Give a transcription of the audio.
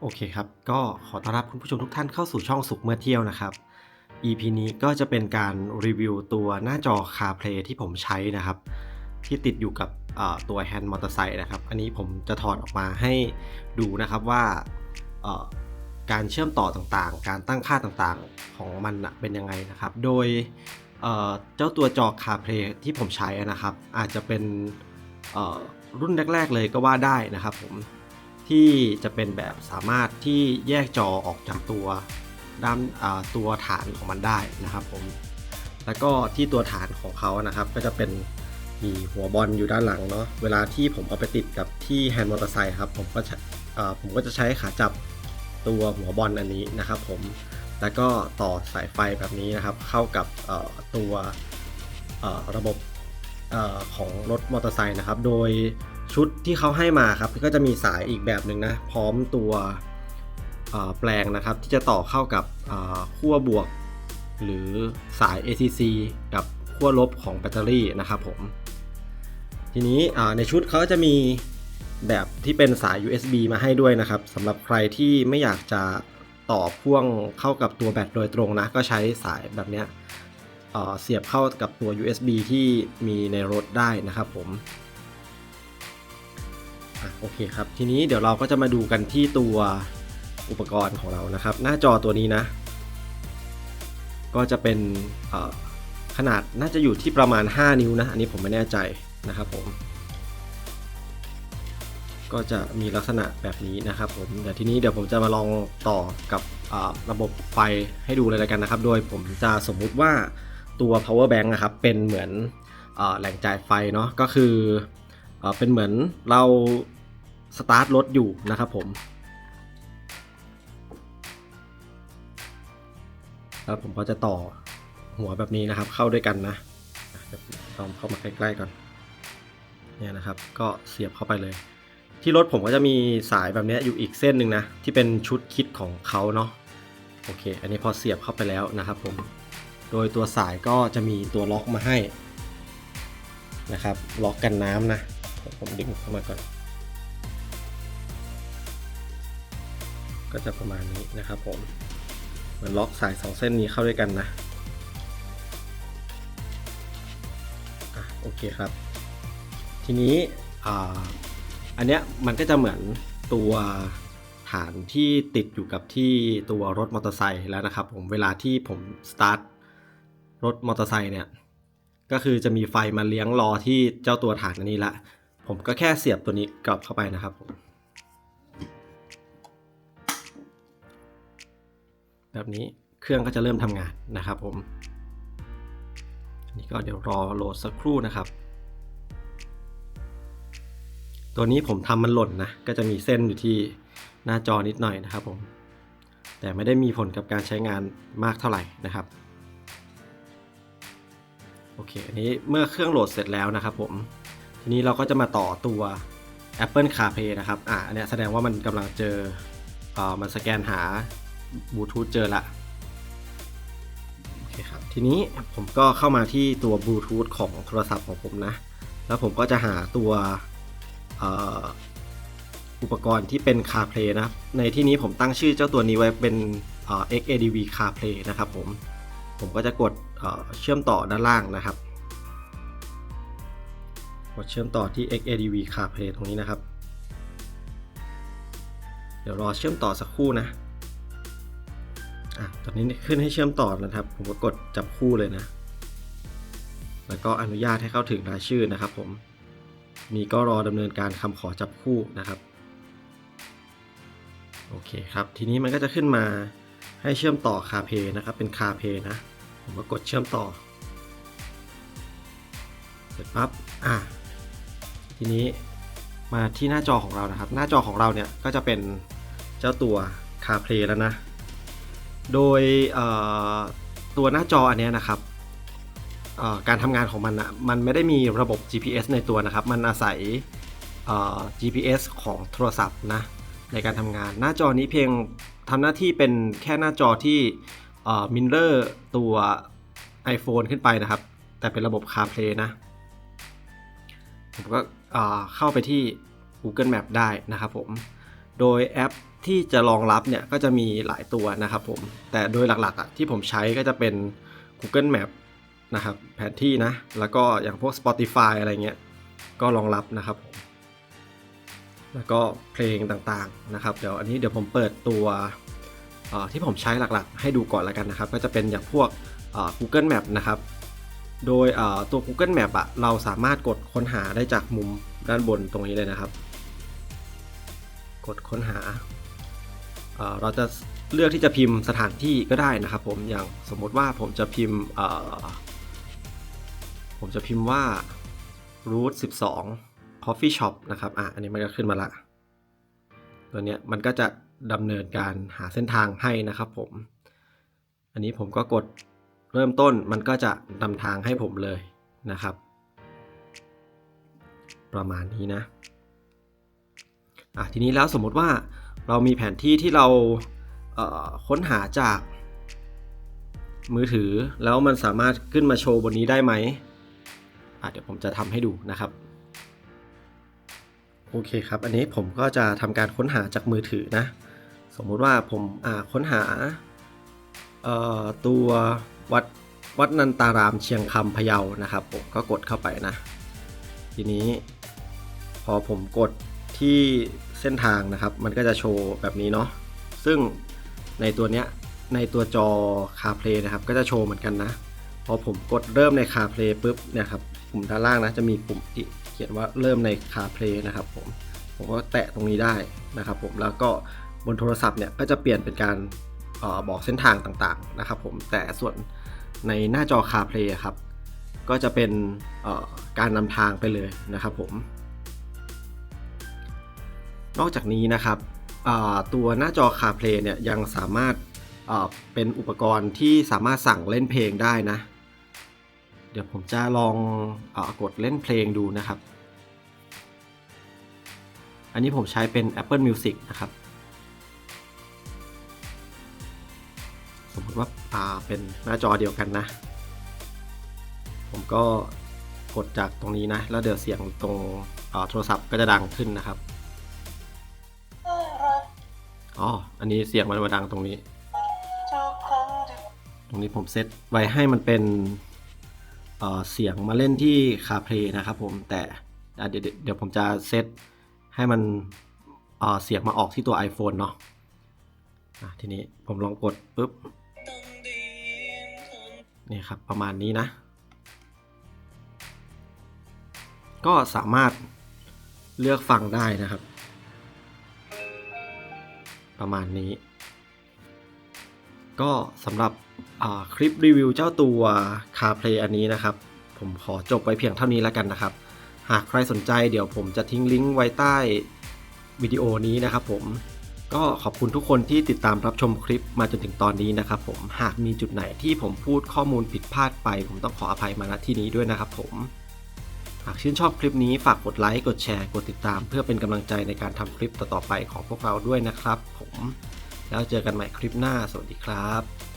โอเคครับ ก็ขอต้อนรับคุณผู้ชมทุกท่านเข้าสู่ช่องสุขเมื่อเที่ยวนะครับ EP นี้ก็จะเป็นการรีวิวตัวหน้าจอ CarPlay ที่ผมใช้นะครับ ที่ติดอยู่กับตัวแฮนด์มอเตอร์ไซค์นะครับ อันนี้ผมจะถอดออกมาให้ดูนะครับว่าการเชื่อมต่อต่างๆ การตั้งค่าต่างๆของมันเป็นยังไงนะครับ โดยเจ้าตัวจอ CarPlay ที่ผมใช้นะครับ อาจจะเป็นรุ่นแรก ๆ เลยก็ว่าได้นะครับผม ที่จะเป็นแบบสามารถที่แยกจอออกจากตัวด้านตัวฐานของมันได้นะครับผม แล้วก็ที่ตัวฐานของเขานะครับ ก็จะเป็นมีหัวบอลอยู่ด้านหลังเนาะ เวลาที่ผมเอาไปติดกับที่แฮนด์มอเตอร์ไซค์ครับ ผมก็ผมก็จะใช้ขาจับตัวหัวบอลอันนี้นะครับผม แล้วก็ต่อสายไฟแบบนี้นะครับ เข้ากับตัวระบบอของรถมอเตอร์ไซค์นะครับ โดย ชุดที่เขาให้มาครับก็จะมีสายอีกแบบหนึ่งนะ พร้อมตัวแปลงนะครับ ที่จะต่อเข้ากับขั้วบวก หรือสาย ACC กับขั้วลบของแบตเตอรี่นะครับผม ทีนี้ในชุดเขาจะมีแบบที่เป็นสาย USB มาให้ด้วยนะครับสำหรับใครที่ไม่อยากจะต่อพ่วงเข้ากับตัวแบตโดยตรงนะ ก็ใช้สายแบบเนี้ยเเสียบเข้ากับตัว USB ที่มีในรถได้นะครับผมะโอเคครับ ทีนี้เดี๋ยวเราก็จะมาดูกันที่ตัวอุปกรณ์ของเรานะครับ หน้าจอตัวนี้นะ ก็จะเป็นขนาดน่าจะอยู่ที่ประมาณ 5 นิ้วนะ อันนี้ผมไม่แน่ใจนะครับผม ก็จะมีลักษณะแบบนี้นะครับผมเดี๋ยวทีนี้เดี๋ยวผมจะมาลองต่อกับระบบไฟให้ดูเลยแล้วกันนะครับ โดยผมจะสมมุติว่าตัว power bank นะครับ เป็นเหมือนอแหล่งจ่ายไฟเนาะ ก็คืออเป็นเหมือนเรา สตาร์ทรถอยู่นะครับผมแล้วผมก็จะต่อหัวแบบนี้นะครับ เข้าด้วยกันนะลองเข้ามาใกล้ๆก่อนเนี่ยนะครับ ก็เสียบเข้าไปเลย ที่รถผมก็จะมีสายแบบนี้อยู่อีกเส้นหนึ่งนะ ที่เป็นชุดคิดของเขาเนาะโอเค อันนี้พอเสียบเข้าไปแล้วนะครับผม โดยตัวสายก็จะมีตัวล็อกมาให้นะครับ ล็อกกันน้ำนะผมดึงเข้ามาก่อน ก็จะประมาณนี้นะครับผมเหมือนล็อกสายสองเส้นนี้เข้าด้วยกันนะอะโอเคครับ ทีนี้อ่าอันเนี้ยมันก็จะเหมือนตัวฐานที่ติดอยู่กับที่ตัวรถมอเตอร์ไซค์แล้วนะครับผมเวลาที่ผมสตาร์ทรถมอเตอร์ไซค์เนี่ยก็คือจะมีไฟมาเลี้ยงรอที่เจ้าตัวฐานอันนี้ละ ผมก็แค่เสียบตัวนี้กลับเข้าไปนะครับผม แบบนี้เครื่องก็จะเริ่มทำงานนะครับผมนี่ก็เดี๋ยวรอโหลดสักครู่นะครับ ตัวนี้ผมทำมันหล่นนะก็จะมีเส้นอยู่ที่หน้าจอนิดหน่อยนะครับผมแต่ไม่ได้มีผลกับการใช้งานมากเท่าไหร่นะครับโอเคอันนี้เมื่อเครื่องโหลดเสร็จแล้วนะครับผมทีนี้เราก็จะมาต่อตัว Apple CarPlay นะครับอะอันนี้แสดงว่ามันกำลังเจอเอ่อมันสแกนหา บลูทูธเจอละโอเคครับทีนี้ผมก็เข้ามาที่ตัวบลูทูธของโทรศัพท์ของผมนะ แล้วผมก็จะหาตัวอุปกรณ์ที่เป็น CarPlay นะครับ ในที่นี้ผมตั้งชื่อเจ้าตัวนี้ไว้เป็น XADV CarPlay นะครับผม ผมก็จะกดเเชื่อมต่อด้านล่างนะครับ กดเชื่อมต่อที่ XADV CarPlay ตรงนี้นะครับ เดี๋ยวรอเชื่อมต่อสักครู่นะ อนนี้ขึ้นให้เชื่อมต่อนะครับ ผมก็กดจับคู่เลยนะ แล้วก็อนุญาตให้เข้าถึงรายชื่อนะครับ ผม นี่ก็รอดำเนินการคำขอจับคู่นะครับ โอเคครับ ทีนี้มันก็จะขึ้นมาให้เชื่อมต่อ CarPlay นะครับ เป็น CarPlay นะ ผมก็กดเชื่อมต่อ เสร็จปั๊บ อะ ทีนี้มาที่หน้าจอของเรานะครับ หน้าจอของเราเนี่ยก็จะเป็นเจ้าตัว CarPlay แล้วนะ โดยตัวหน้าจออันนี้นะครับการทำงานของมันนะมันไม่ได้มีระบบ GPS ในตัวนะครับ มันอาศัย GPS ของโทรศัพท์นะในการทำงาน หน้าจอนี้เพียงทำหน้าที่เป็นแค่หน้าจอที่มินเลอร์ตัว iPhone ขึ้นไปนะครับ แต่เป็นระบบ CarPlay นะ ผมก็เอ่อเข้าไปที่ Google Map ได้นะครับผม โดยแอป ที่จะรองรับเนี่ยก็จะมีหลายตัวนะครับผม แต่โดยหลักๆอะที่ผมใช้ก็จะเป็น Google Map นะครับแผนที่นะ แล้วก็อย่างพวก Spotify อะไรเงี้ยก็รองรับนะครับผมแล้วก็เพลงต่างๆนะครับ เดี๋ยวอันนี้เดี๋ยวผมเปิดตัวที่ผมใช้หลักๆ ให้ดูก่อนแล้วกันนะครับ ก็จะเป็นอย่างพวกเอ่อ Google Map นะครับ โดยตัว Google Map อะเราสามารถกดค้นหาได้จากมุมด้านบนตรงนี้เลยนะครับ กดค้นหา เราจะเลือกที่จะพิมพ์สถานที่ก็ได้นะครับ ผมอย่างสมมติว่าผมจะพิมพ์ผมจะพิมพ์ว่า route 12 coffee shop นะครับอะอันนี้มันก็ขึ้นมาละตัวเนี้ยมันก็จะดำเนินการหาเส้นทางให้นะครับผม อันนี้ผมก็กดเริ่มต้นมันก็จะนำทางให้ผมเลยนะครับ ประมาณนี้นะอะทีนี้แล้วสมมติว่า เรามีแผนที่ที่เราเค้นหาจากมือถือแล้วมันสามารถขึ้นมาโชว์บนนี้ได้ไหมอะเดี๋ยวผมจะทำให้ดูนะครับ โอเคครับ อันนี้ผมก็จะทำการค้นหาจากมือถือนะ สมมุติว่าผมาค้นหาตัววัดวัดนันตารามเชียงคำพะเยานะครับ ผมก็กดเข้าไปนะ ทีนี้พอผมกดที่ เส้นทางนะครับ มันก็จะโชว์แบบนี้เนาะซึ่งในตัวเนี้ยในตัวจอ CarPlay นะครับ ก็จะโชว์เหมือนกันนะพอผมกดเริ่มใน CarPlay ปุ๊บเนี่ยครับปุ่มด้านล่างนะจะมีปุ่มที่เขียนว่าเริ่มใน CarPlay นะครับผมผมก็แตะตรงนี้ได้นะครับ ผมแล้วก็บนโทรศัพท์เนี่ยก็จะเปลี่ยนเป็นการออบอกเส้นทางต่างๆนะครับ ผมแต่ส่วนในหน้าจอ CarPlay ครับก็จะเป็นการนำทางไปเลยนะครับผม นอกจากนี้นะครับตัวหน้าจอ CarPlay เนี่ยยังสามารถเป็นอุปกรณ์ที่สามารถสั่งเล่นเพลงได้นะ เดี๋ยวผมจะลองเอกดเล่นเพลงดูนะครับ อันนี้ผมใช้เป็น Apple Music นะครับ สมมติว่าเป็นหน้าจอเดียวกันนะ ผมก็กดจากตรงนี้นะ แล้วเดี๋ยวเสียงตรงโทรศัพท์ก็จะดังขึ้นนะครับ อ๋อ อันนี้เสียงมันมาดังตรงนี้ ตรงนี้ผมเซตไว้ให้มันเป็นเอ่อเสียงมาเล่นที่คาเพลนะครับผม แต่อะเดี๋ยวเดี๋ยวเดี๋ยวผมจะเซตให้มันเอ่อเสียงมาออกที่ตัว iPhone เนาะอะทีนี้ผมลองกดปุ๊บ นี่ครับประมาณนี้นะ ก็สามารถเลือกฟังได้นะครับ ประมาณนี้ ก็สำหรับคลิปรีวิวเจ้าตัว CarPlay อันนี้นะครับ ผมขอจบไว้เพียงเท่านี้แล้วกันนะครับ หากใครสนใจเดี๋ยวผมจะทิ้งลิงก์ไว้ใต้วิดีโอนี้นะครับผมก็ขอบคุณทุกคนที่ติดตามรับชมคลิปมาจนถึงตอนนี้นะครับผมหากมีจุดไหนที่ผมพูดข้อมูลผิดพลาดไป ผมต้องขออภัยมาณที่นี้ด้วยนะครับผมากชื่นชอบคลิปนี้ฝากกดไลค์กดแชร์กดติดตาม เพื่อเป็นกำลังใจในการทำคลิปต่อๆไปของพวกเราด้วยนะครับ ผม แล้วเจอกันใหม่คลิปหน้าสวัสดีครับ